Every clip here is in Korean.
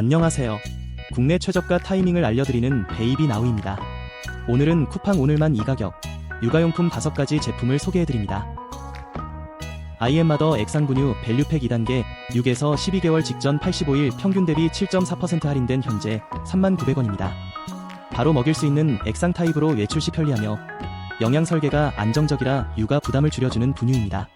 안녕하세요. 국내 최저가 타이밍을 알려드리는 베이비 나우입니다. 오늘은 쿠팡 오늘만 이 가격, 육아용품 5가지 제품을 소개해드립니다. IM마더 액상분유 밸류팩 2단계 6에서 12개월 직전 85일 평균 대비 7.4% 할인된 현재 39,000원입니다. 바로 먹일 수 있는 액상 타입으로 외출 시 편리하며 영양 설계가 안정적이라 육아 부담을 줄여주는 분유입니다.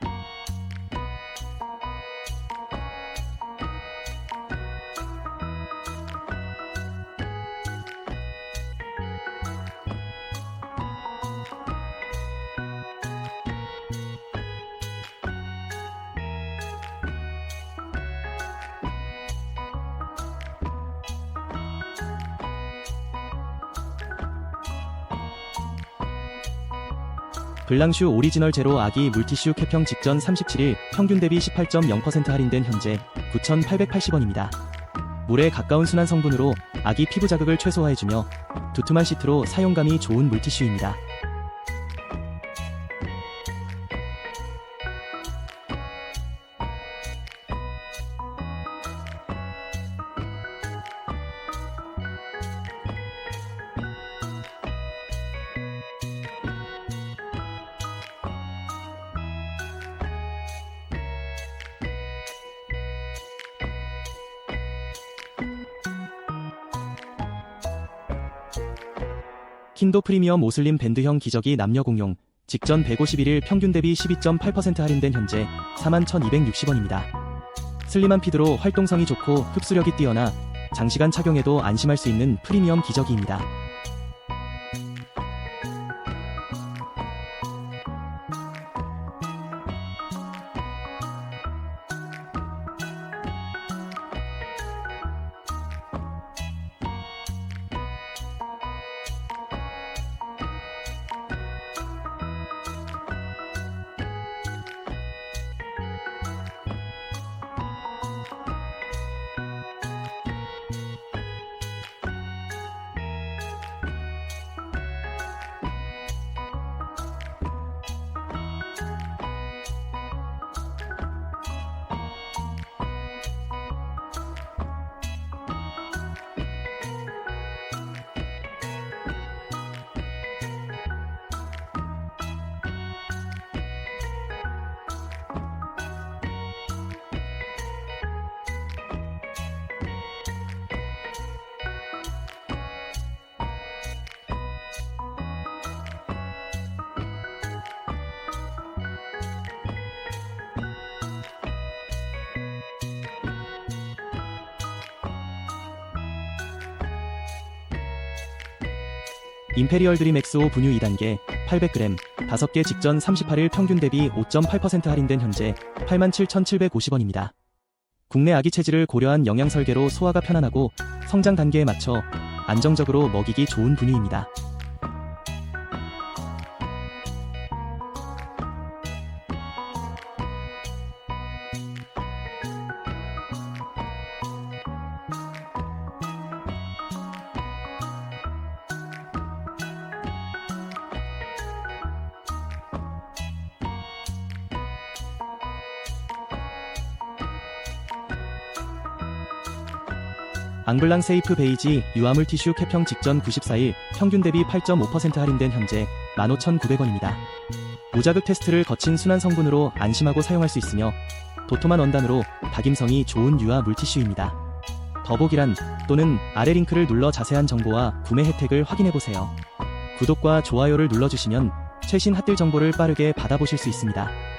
블랑슈 오리지널 제로 아기 물티슈 캡형 직전 37일 평균 대비 18.0% 할인된 현재 9,880원입니다. 물에 가까운 순한 성분으로 아기 피부 자극을 최소화해주며 두툼한 시트로 사용감이 좋은 물티슈입니다. 킨도 프리미엄 오슬림 밴드형 기저귀 남녀 공용 직전 151일 평균 대비 12.8% 할인된 현재 41,260원입니다. 슬림한 피드로 활동성이 좋고 흡수력이 뛰어나 장시간 착용해도 안심할 수 있는 프리미엄 기저귀입니다. 임페리얼 드림 엑스오 분유 2단계 800g 5개 직전 38일 평균 대비 5.8% 할인된 현재 87,750원입니다. 국내 아기 체질을 고려한 영양 설계로 소화가 편안하고 성장 단계에 맞춰 안정적으로 먹이기 좋은 분유입니다. 앙블랑 세이프 베이지 유화물 티슈 캡형 직전 94일 평균 대비 8.5% 할인된 현재 15,900원입니다. 무자극 테스트를 거친 순한 성분으로 안심하고 사용할 수 있으며 도톰한 원단으로 다김성이 좋은 유화 물티슈입니다. 더보기란 또는 아래 링크를 눌러 자세한 정보와 구매 혜택을 확인해보세요. 구독과 좋아요를 눌러주시면 최신 핫딜 정보를 빠르게 받아보실 수 있습니다.